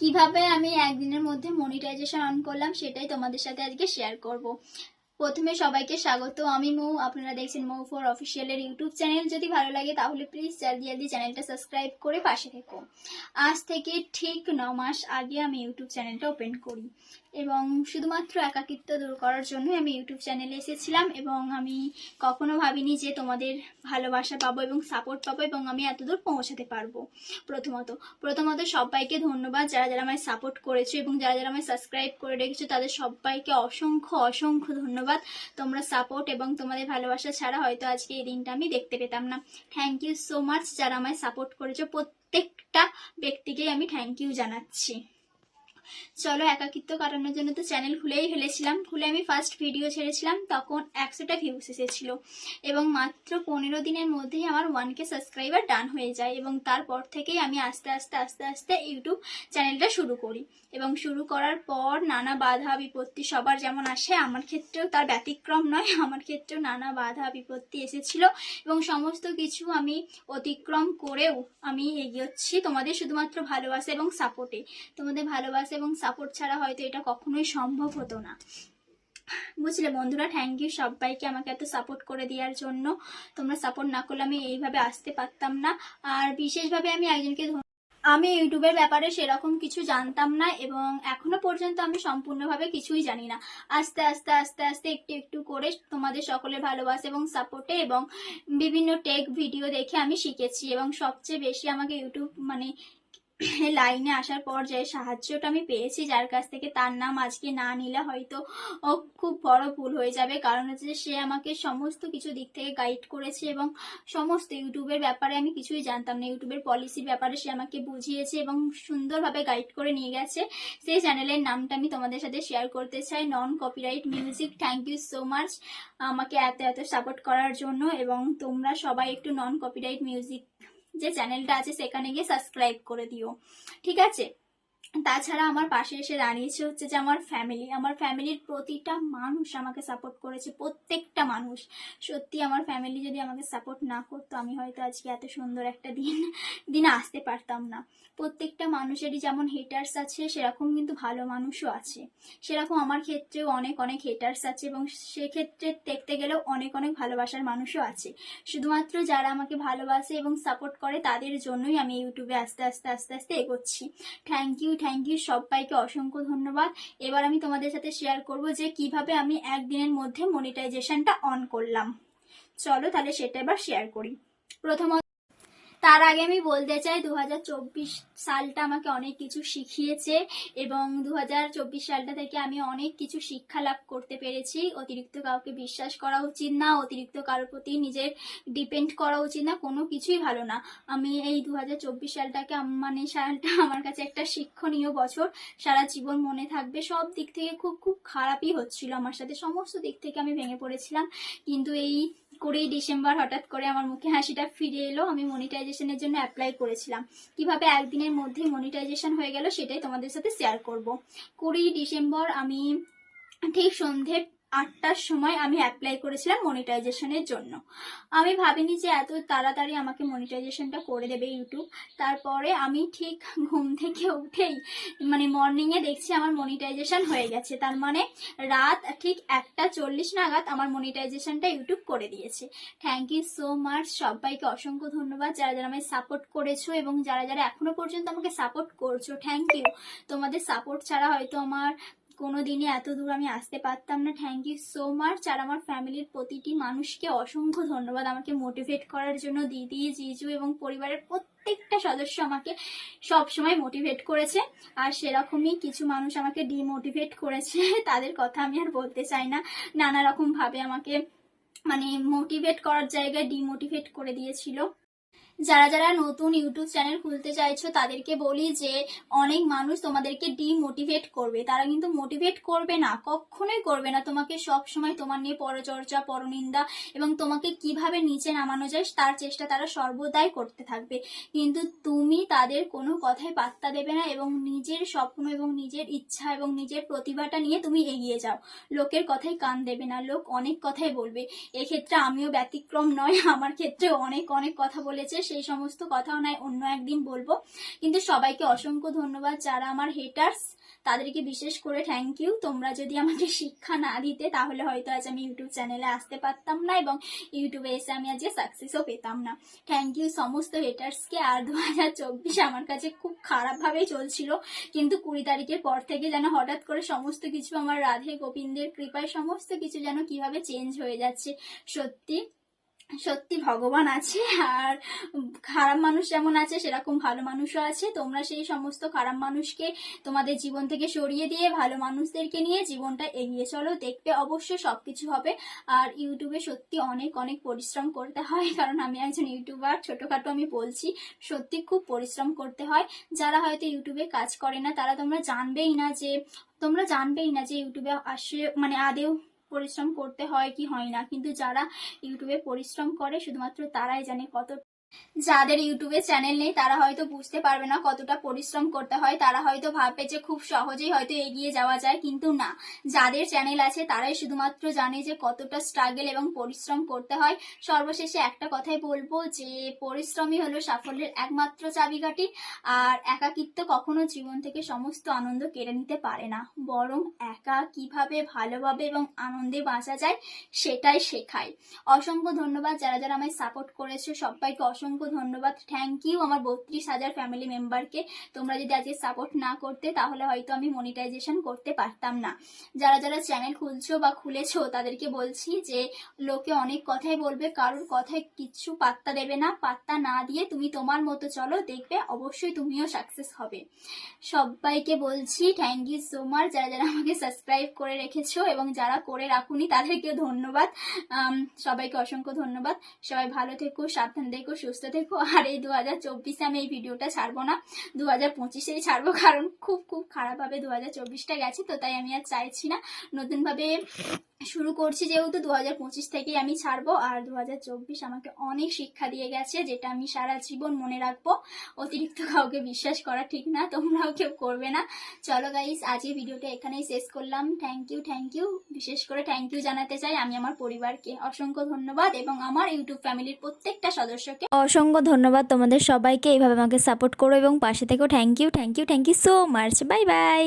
কীভাবে আমি একদিনের মধ্যে মনিটাইজেশন অন করলাম সেটাই তোমাদের সাথে আজকে শেয়ার করব। প্রথমে সবাইকে স্বাগত, আমি মৌ, আপনারা দেখছেন মৌ ফর অফিসিয়ালের ইউটিউব চ্যানেল যদি ভালো লাগে তাহলে প্লিজ জলদি জলদি চ্যানেলটা সাবস্ক্রাইব করে পাশে থেকো। আজ থেকে ঠিক ন মাস আগে আমি ইউটিউব চ্যানেলটা ওপেন করি। এবং শুধুমাত্র একাকিত্ব দূর করার জন্যই আমি ইউটিউব চ্যানেলে এসেছিলাম এবং আমি কখনো ভাবিনি যে তোমাদের ভালোবাসা পাবো এবং সাপোর্ট পাবো এবং আমি এতদূর পৌঁছাতে পারব। প্রথমত প্রথমত সবাইকে ধন্যবাদ যারা যারা আমায় সাপোর্ট করেছ এবং যারা যারা আমায় সাবস্ক্রাইব করে রেখেছো, তাদের সবাইকে অসংখ্য অসংখ্য ধন্যবাদ। তোমরা সাপোর্ট এবং তোমাদের ভালোবাসা ছাড়া হয়তো আজকে এই দিনটা আমি দেখতে পেতাম না। থ্যাংক ইউ সো মাচ যারা আমায় সাপোর্ট করেছ। প্রত্যেকটা ব্যক্তিকেই আমি থ্যাংক ইউ জানাচ্ছি। চলো একাকিত্ব কাটানোর জন্য তো চ্যানেল খুলেই ফেলেছিলাম। খুলে আমি ফার্স্ট ভিডিও ছেড়েছিলাম, তখন একশোটা ভিউস এসেছিল। এবং মাত্র পনেরো দিনের মধ্যেই আমার ওয়ান কে সাবস্ক্রাইবার ডান হয়ে যায় এবং তারপর থেকেই আমি আস্তে আস্তে আস্তে আস্তে ইউটিউব চ্যানেলটা শুরু করি। এবং শুরু করার পর নানা বাধা, বিপত্তি সবার যেমন আসে, আমার ক্ষেত্রেও তার ব্যতিক্রম নয়, আমার ক্ষেত্রেও নানা বাধা, বিপত্তি এসেছিল। এবং সমস্ত কিছু আমি অতিক্রম করেও আমি এগিয়েছি তোমাদের শুধুমাত্র ভালোবাসা এবং সাপোর্টে তোমাদের ভালোবাসা এবং সাপোর্ট ছাড়া হয়তো এটা কখনোই সম্ভব হতো না। বুঝলে বন্ধুরা থ্যাংক ইউ সবাইকে আমাকে এত সাপোর্ট করে দেওয়ার জন্য। তোমরা সাপোর্ট না করলে আমি এইভাবে আসতে পারতাম না। আর বিশেষভাবে আমি একজনকে আমি ইউটিউবের ব্যাপারে সেরকম কিছু জানতাম না এবং এখনও পর্যন্ত আমি সম্পূর্ণভাবে কিছুই জানি না। আস্তে আস্তে আস্তে আস্তে একটু একটু করে তোমাদের সকলের ভালোবাসা এবং সাপোর্টে এবং বিভিন্ন টেক ভিডিও দেখে আমি শিখেছি এবং সবচেয়ে বেশি আমাকে ইউটিউব মানে লাইনে আসার পর যে সাহায্যটা আমি পেয়েছি, যার কাছ থেকে তার নাম আজকে না নিলে হয়তো খুব বড় ভুল হয়ে যাবে। কারণ হচ্ছে যে সে আমাকে সমস্ত কিছু দিক থেকে গাইড করেছে এবং সমস্ত ইউটিউবের ব্যাপারে আমি কিছুই জানতাম না। ইউটিউবের পলিসির ব্যাপারে সে আমাকে বুঝিয়েছে এবং সুন্দরভাবে গাইড করে নিয়ে গেছে। সেই চ্যানেলের নামটা আমি তোমাদের সাথে শেয়ার করতে চাই। Non copyright music thank you so much আমাকে এত এত সাপোর্ট করার জন্য এবং তোমরা সবাই একটু নন কপিরাইট মিউজিক যে চ্যানেলটা আছে সেখানে গিয়ে সাবস্ক্রাইব করে দিও। ঠিক আছে? তাছাড়া আমার পাশে এসে দাঁড়িয়েছে হচ্ছে যে আমার ফ্যামিলি আমার ফ্যামিলির প্রতিটা মানুষ আমাকে সাপোর্ট করেছে, প্রত্যেকটা মানুষ। সত্যি আমার ফ্যামিলি যদি আমাকে সাপোর্ট না করতো, আমি হয়তো আজকে এত সুন্দর একটা দিন, দিনে আসতে পারতাম না। প্রত্যেকটা মানুষেরই যেমন হেটার্স আছে, সেরকম কিন্তু ভালো মানুষও আছে। সেরকম আমার ক্ষেত্রেও অনেক অনেক হেটার্স আছে এবং সেক্ষেত্রে দেখতে গেলেও অনেক অনেক ভালোবাসার মানুষও আছে। শুধুমাত্র যারা আমাকে ভালোবাসে এবং সাপোর্ট করে, তাদের জন্যই আমি ইউটিউবে আস্তে আস্তে আস্তে আস্তে এগোচ্ছি। থ্যাংক ইউ থ্যাংক ইউ সবাইকে অসংখ্য ধন্যবাদ। এবার আমি তোমাদের সাথে শেয়ার করব যে কীভাবে আমি একদিনের মধ্যে মনিটাইজেশনটা অন করলাম। চলো তাহলে সেটা এবার শেয়ার করি। প্রথমত তার আগে আমি বলতে চাই দু হাজার চব্বিশ সালটা আমাকে অনেক কিছু শিখিয়েছে এবং দু হাজার চব্বিশ সালটা থেকে আমি অনেক কিছু শিক্ষা লাভ করতে পেরেছি। অতিরিক্ত কাউকে বিশ্বাস করা উচিত না, অতিরিক্ত কারোর প্রতি নিজের ডিপেন্ড করা উচিত না, কোনো কিছুই ভালো না। আমি এই দু হাজার চব্বিশ সালটাকে মানে সালটা আমার কাছে একটা শিক্ষণীয় বছর। সারা জীবন মনে থাকবে, সব দিক থেকে খুব খুব খারাপই হচ্ছিল আমার সাথে, সমস্ত দিক থেকে আমি ভেঙে পড়েছিলাম। কিন্তু এই কুড়ি ডিসেম্বর হঠাৎ করে আমার মুখে হাসিটা ফিরে এলো। আমি মনিটাইজেশনের জন্য অ্যাপ্লাই করেছিলাম। কীভাবে একদিনের মধ্যে মনিটাইজেশন হয়ে গেল সেটাই তোমাদের সাথে শেয়ার করব। কুড়ি ডিসেম্বর আমি ঠিক সন্ধে আটটার সময় আমি অ্যাপ্লাই করেছিলাম মনিটাইজেশনের জন্য। আমি ভাবিনি যে এত তাড়াতাড়ি আমাকে মনিটাইজেশনটা করে দেবে ইউটিউব তারপরে আমি ঠিক ঘুম থেকে উঠেই মানে মর্নিংয়ে দেখছি আমার মনিটাইজেশন হয়ে গেছে। তার মানে রাত ঠিক একটা চল্লিশ নাগাদ আমার মনিটাইজেশনটা ইউটিউব করে দিয়েছে। থ্যাংক ইউ সো মাচ সবাইকে অসংখ্য ধন্যবাদ যারা যারা আমায় সাপোর্ট করেছ এবং যারা যারা এখনও পর্যন্ত আমাকে সাপোর্ট করছ। থ্যাংক ইউ তোমাদের সাপোর্ট ছাড়া হয়তো আমার কোনো দিনই এত দূর আমি আসতে পারতাম না। থ্যাংক ইউ সো মাচ আর আমার ফ্যামিলির প্রতিটি মানুষকে অসংখ্য ধন্যবাদ আমাকে মোটিভেট করার জন্য। দিদি, জিজু এবং পরিবারের প্রত্যেকটা সদস্য আমাকে সব সময় মোটিভেট করেছে। আর সেরকমই কিছু মানুষ আমাকে ডিমোটিভেট করেছে। তাদের কথা আমি আর বলতে চাই না। নানা রকম ভাবে আমাকে মানে মোটিভেট করার জায়গায় ডিমোটিভেট করে দিয়েছিল। যারা যারা নতুন ইউটিউব চ্যানেল খুলতে চাইছো, তাদেরকে বলি যে অনেক মানুষ তোমাদেরকে ডিমোটিভেট করবে। তারা কিন্তু মোটিভেট করবে না, কখনোই করবে না। তোমাকে সব সময় তোমার নিয়ে পরচর্চা, পরনিন্দা এবং তোমাকে কীভাবে নিচে নামানো যায়, তার চেষ্টা তারা সর্বদাই করতে থাকবে। কিন্তু তুমি তাদের কোনো কথায় পাত্তা দেবে না এবং নিজের স্বপ্ন এবং নিজের ইচ্ছা এবং নিজের প্রতিভাটা নিয়ে তুমি এগিয়ে যাও। লোকের কথায় কান দেবে না, লোক অনেক কথাই বলবে। এক্ষেত্রে আমিও ব্যতিক্রম নয়, আমার ক্ষেত্রে অনেক অনেক কথা বলেছে। সেই সমস্ত কথাও নয় অন্য একদিন বলব। কিন্তু সবাইকে অসংখ্য ধন্যবাদ যারা আমার হেটার্স তাদেরকে বিশেষ করে থ্যাংক ইউ তোমরা যদি আমাকে শিক্ষা না দিতে, তাহলে হয়তো আজ আমি ইউটিউব চ্যানেলে আসতে পারতাম না এবং ইউটিউবে এসে আমি আজকে সাকসেসও পেতাম না। থ্যাংক ইউ সমস্ত হেটার্সকে আর দু হাজার চব্বিশ আমার কাছে খুব খারাপভাবেই চলছিল, কিন্তু কুড়ি তারিখের পর থেকে যেন হঠাৎ করে সমস্ত কিছু আমার রাধে গোবিন্দের কৃপায়, সমস্ত কিছু যেন কীভাবে চেঞ্জ হয়ে যাচ্ছে, সত্যি সত্যি ভগবান আছে, আর খারাপ মানুষ যেমন আছে, সেরকম ভালো মানুষও আছে। তোমরা সেই সমস্ত খারাপ মানুষকে তোমাদের জীবন থেকে সরিয়ে দিয়ে ভালো মানুষদেরকে নিয়ে জীবনটা এগিয়ে চলো। দেখবে অবশ্যই সবকিছু হবে। আর ইউটিউবে সত্যি অনেক অনেক পরিশ্রম করতে হয়, কারণ আমি একজন ইউটিউবার, ছোটখাটো আমি বলছি, সত্যি খুব পরিশ্রম করতে হয়। যারা হয়তো ইউটিউবে কাজ করে না, তারা তোমরা জানবেই না যে, তোমরা জানবেই না যে ইউটিউবে আসলে মানে আদেও পরিশ্রম করতে হয় কি হয় না, কিন্তু যারা ইউটিউবে পরিশ্রম করে, শুধুমাত্র তারাই জানে কত যাদের ইউটিউবে চ্যানেল নেই, তারা হয়তো বুঝতে পারবে না কতটা পরিশ্রম করতে হয়। তারা হয়তো ভাববে যে খুব সহজেই হয়তো এগিয়ে যাওয়া যায়, কিন্তু না। যাদের চ্যানেল আছে, তারাই শুধুমাত্র জানে যে কতটা স্ট্রাগল এবং পরিশ্রম করতে হয়। সর্বশেষে একটা কথাই বলব যে, পরিশ্রমই হলো সাফল্যের একমাত্র চাবিকাঠি, আর একাকিত্ব কখনো জীবন থেকে সমস্ত আনন্দ কেড়ে নিতে পারে না। বরং একা কীভাবে ভালোভাবে এবং আনন্দে বাঁচা যায়, সেটাই শেখায়। অসংখ্য ধন্যবাদ যারা যারা আমায় সাপোর্ট করেছে। সবাইকে অসংখ্য ধন্যবাদ। থ্যাংক ইউ আমার বত্রিশ হাজার ফ্যামিলি মেম্বারকে তোমরা যদি আজকে সাপোর্ট না করতে, তাহলে হয়তো আমি মনিটাইজেশন করতে পারতাম না। যারা যারা চ্যানেল খুলছো বা খুলেছো, তাদেরকে বলছি যে, লোকে অনেক কথাই বলবে, কারোর কথায় কিচ্ছু পাত্তা দেবে না। পাত্তা না দিয়ে তুমি তোমার মতো চলো, দেখবে অবশ্যই তুমিও সাকসেস হবে। সবাইকে বলছি থ্যাংক ইউ সো মাচ যারা যারা আমাকে সাবস্ক্রাইব করে রেখেছো এবং যারা করে রাখুনি, তাদেরকেও ধন্যবাদ। সবাইকে অসংখ্য ধন্যবাদ। সবাই ভালো থেকো, সাবধান থেকো সুস্থ থেকো আর এই দু হাজার চব্বিশে আমি এই ভিডিওটা ছাড়বো না। দু হাজার পঁচিশেই ছাড়বো, কারণ খুব খুব খারাপভাবে দু হাজার চব্বিশটা গেছে, তো তাই আমি আর চাইছি না। নতুনভাবে শুরু করছি যেহেতু দু হাজার পঁচিশ থেকেই আমি ছাড়বো, আর দু হাজার চব্বিশ আমাকে অনেক শিক্ষা দিয়ে গেছে, যেটা আমি সারা জীবন মনে রাখব। অতিরিক্ত কাউকে বিশ্বাস করা ঠিক না, তোমরাও কেউ করবে না। চলো গাইস আজকে ভিডিওটা এখানেই শেষ করলাম। থ্যাংক ইউ থ্যাংক ইউ বিশেষ করে থ্যাংক ইউ জানাতে চাই আমি আমার পরিবারকে। অসংখ্য ধন্যবাদ, এবং আমার ইউটিউব ফ্যামিলির প্রত্যেকটা সদস্যকে। অসংখ্য ধন্যবাদ তোমাদের সবাইকে। এইভাবে আমাকে সাপোর্ট করো এবং পাশে থেকেও thank you thank you thank you so much bye bye